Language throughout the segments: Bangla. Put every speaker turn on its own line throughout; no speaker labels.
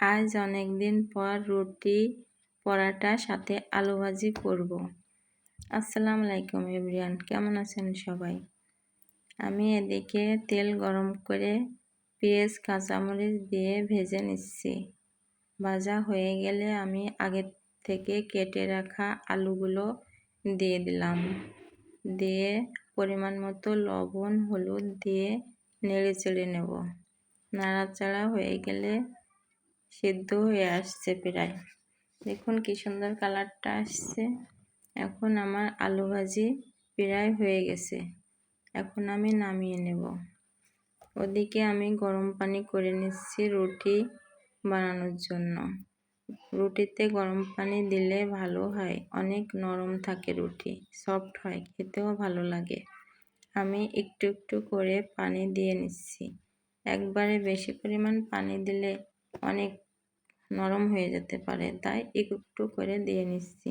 আজ অনেক দিন পর রুটি পরাটা সাথে আলু ভাজি করব। আসসালামু আলাইকুম এভরিয়ান কেমন আছেন সবাই? আমি এদিকে তেল গরম করে পেঁয়াজ, কাঁচামরিচ দিয়ে ভেজে নিচ্ছি। ভাজা হয়ে গেলে আমি আগে থেকে কেটে রাখা আলুগুলো দিয়ে দিলাম। দিয়ে পরিমাণ মতো লবণ, হলুদ দিয়ে নেড়ে চেড়ে নেব। নাড়াচাড়া হয়ে গেলে সিদ্ধ হয়ে আসছে প্রায়। দেখুন কি সুন্দর কালারটা আসছে। এখন আমার আলু ভাজি প্রায় হয়ে গেছে। এখন আমি নামিয়ে নেব। ওদিকে আমি গরম পানি করে নিচ্ছি রুটি বানানোর জন্য। রুটিতে গরম পানি দিলে ভালো হয়। অনেক নরম থাকে রুটি, সফট হয়, খেতেও ভালো লাগে। আমি একটু একটু করে পানি দিয়ে নিচ্ছি। একবারে বেশি পরিমাণ পানি দিলে অনেক নরম হয়ে যেতে পারে, তাই একটু করে দিয়ে নিচ্ছি।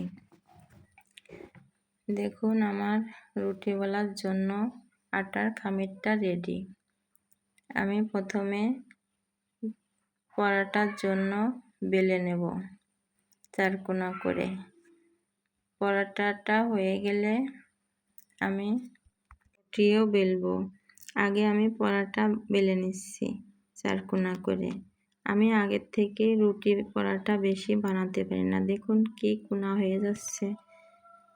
দেখুন আমার রুটি বলার জন্য আটার খামিরটা রেডি আমি প্রথমে পরাটার জন্য বেলে নেব চারকোনা করে। পরাটাটা হয়ে গেলে আমি রুটিও বেলবো। আগে আমি পরাটা বেলে নিচ্ছি চারকোনা করে। আমি আগের থেকে রুটি পরাটা বেশি বানাতে পারি না। দেখুন কি কোনা হয়ে যাচ্ছে।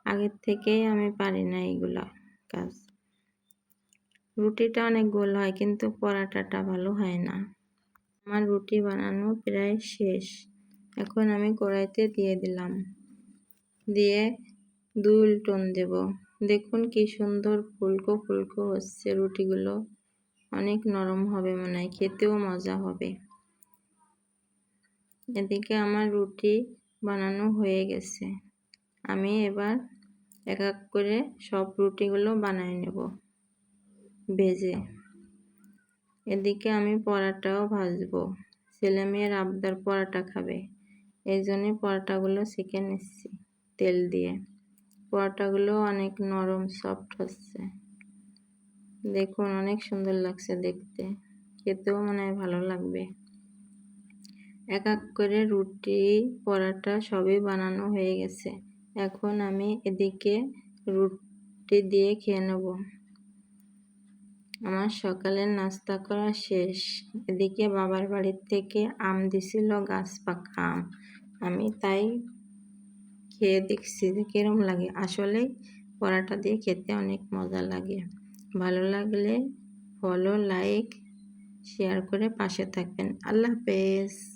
আগের থেকেই আমি পারি না এইগুলা কাজ। রুটিটা অনেক গোল হয়, কিন্তু পরাটাটা ভালো হয় না। আমার রুটি বানানো প্রায় শেষ। এখন আমি কড়াইতে দিয়ে দিলাম। দিয়ে দুই উল্টন দেব। দেখুন কি সুন্দর ফুলকো ফুলকো হচ্ছে রুটিগুলো। অনেক নরম হবে মনে হয়, খেতেও মজা হবে। এদিকে আমার রুটি বানানো হয়ে গেছে। আমি এবার এক এক করে সব রুটিগুলো বানাই নেব ভেজে। এদিকে আমি পরাটাও ভাজবো। ছেলে মেয়ের আবদার পরাটা খাবে। এই জন্যে পরাটাগুলো শিখে নিচ্ছি তেল দিয়ে। পরাটাগুলো অনেক নরম সফট হচ্ছে। দেখুন, অনেক সুন্দর লাগছে দেখতে। খেতেও মনে হয় ভালো লাগবে। এক এক করে রুটি, পরাটা সবই বানানো হয়ে গেছে। এখন আমি এদিকে রুটি দিয়ে খেয়ে নেব। আমার সকালের নাস্তা করা শেষ। এদিকে বাবার বাড়ির থেকে আম দিছিল গাছ পাকা আম। আমি তাই খেয়ে দেখছি যে কীরম লাগে। আসলেই পরাটা দিয়ে খেতে অনেক মজা লাগে। ভালো লাগলে ফলো লাইক শেয়ার করে পাশে থাকবেন। আল্লাহ হাফেজ।